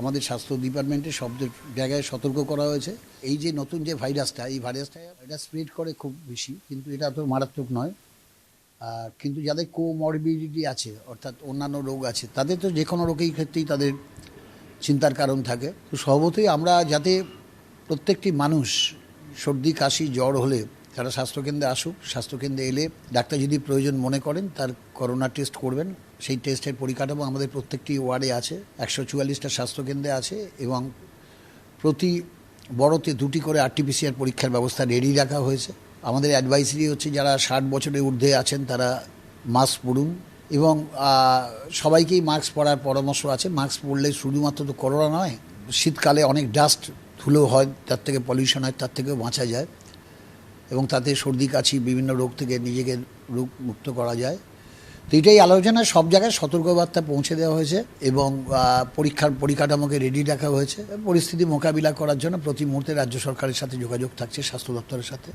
আমাদের স্বাস্থ্য ডিপার্টমেন্টে সব জায়গায় সতর্ক করা হয়েছে। এই যে নতুন যে ভাইরাসটা, এই ভাইরাসটা এটা স্প্রেড করে খুব বেশি, কিন্তু এটা তো মারাত্মক নয়। আর কিন্তু যাদের কোমরবিডিটি আছে, অর্থাৎ অন্যান্য রোগ আছে, তাদের তো যে কোনো রোগেই ক্ষেত্রেই তাদের চিন্তার কারণ থাকে। তো স্বভাবতই আমরা যাতে প্রত্যেকটি মানুষ সর্দি, কাশি, জ্বর হলে তারা স্বাস্থ্যকেন্দ্রে আসুক, স্বাস্থ্যকেন্দ্রে এলে ডাক্তার যদি প্রয়োজন মনে করেন, তার করোনা টেস্ট করবেন। সেই টেস্টের পরিকাঠামো আমাদের প্রত্যেকটি ওয়ার্ডে আছে, একশো চুয়াল্লিশটা স্বাস্থ্যকেন্দ্রে আছে এবং প্রতি বড়তে দুটি করে আরটিপিসিআর পরীক্ষার ব্যবস্থা রেডি রাখা হয়েছে। আমাদের অ্যাডভাইসারি হচ্ছে যারা ষাট বছরের ঊর্ধ্বে আছেন তারা মাস্ক পরুন এবং সবাইকেই মাস্ক পরার পরামর্শ আছে। মাস্ক পরলে শুধুমাত্র তো করোনা নয়, শীতকালে অনেক ডাস্ট ধুলো হয়, তার থেকে পলিউশন হয়, তার থেকেও বাঁচা যায় এবং তাতে সর্দি, কাশি, বিভিন্ন রোগ থেকে নিজেকে রোগ মুক্ত করা যায়। তো এটাই আলোচনা, সব জায়গায় সতর্কবার্তা পৌঁছে দেওয়া হয়েছে এবং পরীক্ষার পরিকাঠামোকে রেডি রাখা হয়েছে। পরিস্থিতি মোকাবিলা করার জন্য প্রতি মুহূর্তে রাজ্য সরকারের সাথে যোগাযোগ থাকছে, স্বাস্থ্য দপ্তরের সাথে।